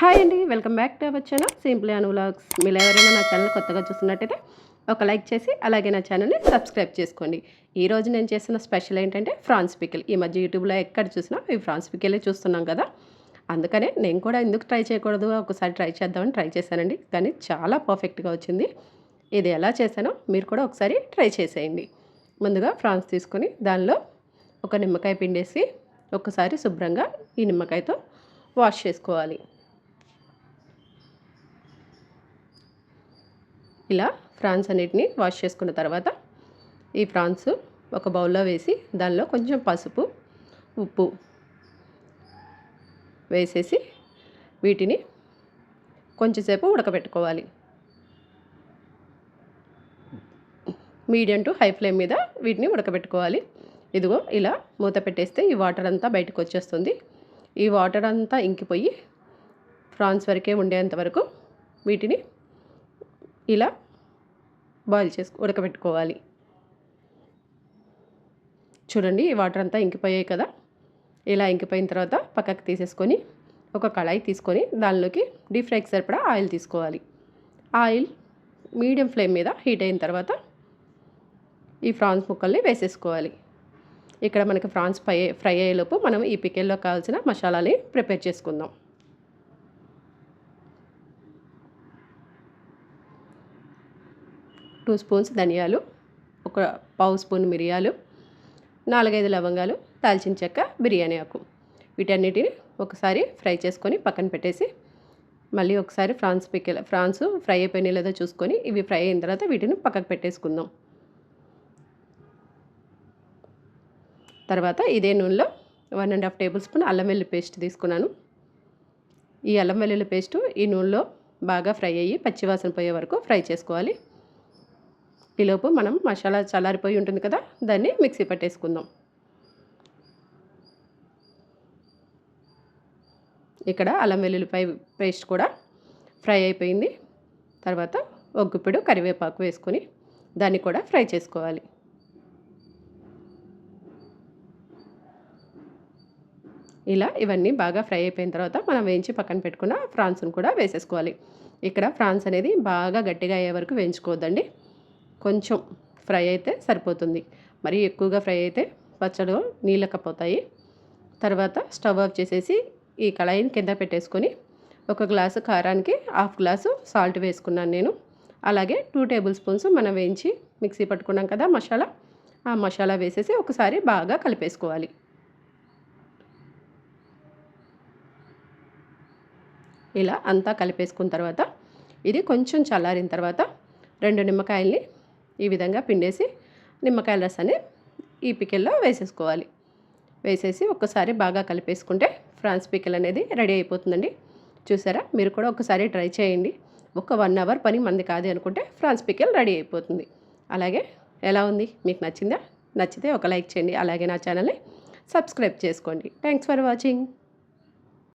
Hi అండి welcome back to our channel simply Anu vlogs మీరు ఎవరైనా నా ఛానల్ కొత్తగా చూస్తున్నట్టయితే ఒక లైక్ చేసి అలాగే నా ఛానల్ని సబ్స్క్రైబ్ చేసుకోండి. ఈ రోజు నేను చేసిన స్పెషల్ ఏంటంటే ఫ్రాన్స్ పికిల్ ఈ మధ్య యూట్యూబ్లో ఎక్కడ చూసినా ఈ ఫ్రాన్స్ పికిలే చూస్తున్నాం కదా. అందుకనే నేను కూడా ఎందుకు ట్రై చేయకూడదు? ఒకసారి ట్రై చేద్దామని ట్రై చేశానండి. కానీ చాలా పర్ఫెక్ట్గా వచ్చింది. ఇది ఎలా చేశానో మీరు కూడా ఒకసారి ట్రై చేసేయండి. ముందుగా ఫ్రాన్స్ తీసుకొని దానిలో ఒక నిమ్మకాయ పిండేసి ఒకసారి శుభ్రంగా ఈ నిమ్మకాయతో వాష్ చేసుకోవాలి. ఇలా ఫ్రాన్స్ అన్నిటిని వాష్ చేసుకున్న తర్వాత ఈ ఫ్రాన్స్ ఒక బౌల్లో వేసి దానిలో కొంచెం పసుపు ఉప్పు వేసేసి వీటిని కొంచెంసేపు ఉడకబెట్టుకోవాలి. మీడియం టు హై ఫ్లేమ్ మీద వీటిని ఉడకబెట్టుకోవాలి. ఇదిగో ఇలా మూత పెట్టేస్తే ఈ వాటర్ అంతా బయటకు వచ్చేస్తుంది. ఈ వాటర్ అంతా ఇంకిపోయి ఫ్రాన్స్ వరకే ఉండేంత వరకు వీటిని ఇలా బాయిల్ చేసు ఉడకబెట్టుకోవాలి. చూడండి ఈ వాటర్ అంతా ఇంకిపోయాయి కదా. ఇలా ఇంకిపోయిన తర్వాత పక్కకు తీసేసుకొని ఒక కళాయి తీసుకొని దానిలోకి డీప్ ఫ్రైకి సరిపడా ఆయిల్ తీసుకోవాలి. ఆయిల్ మీడియం ఫ్లేమ్ మీద హీట్ అయిన తర్వాత ఈ ఫ్రాన్స్ ముక్కల్ని వేసేసుకోవాలి. ఇక్కడ మనకి ఫ్రాన్స్ ఫ్రై ఫ్రై అయ్యేలోపు మనం ఈ పికెల్లో కావాల్సిన మసాలాని ప్రిపేర్ చేసుకుందాం. టూ స్పూన్స్ ధనియాలు ఒక పావు స్పూన్ మిరియాలు నాలుగైదు లవంగాలు దాల్చిన చెక్క బిర్యానీ ఆకు. వీటన్నిటిని ఒకసారి ఫ్రై చేసుకొని పక్కన పెట్టేసి మళ్ళీ ఒకసారి ఫ్రాన్స్ పికెల్ ఫ్రాన్స్ ఫ్రై అయిపోయినాయి లేదో చూసుకొని ఇవి ఫ్రై అయిన తర్వాత వీటిని పక్కకు పెట్టేసుకుందాం. తర్వాత ఇదే నూనెలో one and half table spoon అల్లం వెల్లుల్లి పేస్ట్ తీసుకున్నాను. ఈ అల్లం వెల్లుల్లి పేస్ట్ ఈ నూనెలో బాగా ఫ్రై అయ్యి పచ్చివాసన పోయే వరకు ఫ్రై చేసుకోవాలి. ఈలోపు మనం మసాలా చల్లారిపోయి ఉంటుంది కదా దాన్ని మిక్సీ పట్టేసుకుందాం. ఇక్కడ అల్లం వెల్లుల్లిపాయ పేస్ట్ కూడా ఫ్రై అయిపోయింది. తర్వాత ఒగ్గుపిడు కరివేపాకు వేసుకొని దాన్ని కూడా ఫ్రై చేసుకోవాలి. ఇలా ఇవన్నీ బాగా ఫ్రై అయిపోయిన తర్వాత మనం వేయించి పక్కన పెట్టుకున్న ఫ్రాన్స్ను కూడా వేసేసుకోవాలి. ఇక్కడ ఫ్రాన్స్ అనేది బాగా గట్టిగా అయ్యే వరకు వేయించుకోవద్దండి. కొంచెం ఫ్రై అయితే సరిపోతుంది. మరి ఎక్కువగా ఫ్రై అయితే పచ్చడి నీళ్ళకపోతాయి. తర్వాత స్టవ్ ఆఫ్ చేసేసి ఈ కళాయిని కింద పెట్టేసుకొని ఒక గ్లాసు కారానికి హాఫ్ గ్లాసు సాల్ట్ వేసుకున్నాను నేను. అలాగే టూ టేబుల్ స్పూన్స్ మనం వేయించి మిక్సీ పట్టుకున్నాం కదా మసాలా ఆ మసాలా వేసేసి ఒకసారి బాగా కలిపేసుకోవాలి. ఇలా అంతా కలిపేసుకున్న తర్వాత ఇది కొంచెం చల్లారిన తర్వాత రెండు నిమ్మకాయల్ని ఈ విధంగా పిండేసి నిమ్మకాయల రసాన్ని ఈ పికెల్లో వేసేసుకోవాలి. వేసేసి ఒక్కసారి బాగా కలిపేసుకుంటే ఫ్రాన్స్ పికెల్ అనేది రెడీ అయిపోతుందండి. చూసారా? మీరు కూడా ఒకసారి ట్రై చేయండి. ఒక వన్ అవర్ పని మంది కాదు అనుకుంటే ఫ్రాన్స్ పికెల్ రెడీ అయిపోతుంది. అలాగే ఎలా ఉంది? మీకు నచ్చిందా? నచ్చితే ఒక లైక్ చేయండి. అలాగే నా ఛానల్ని సబ్స్క్రైబ్ చేసుకోండి. Thanks for watching.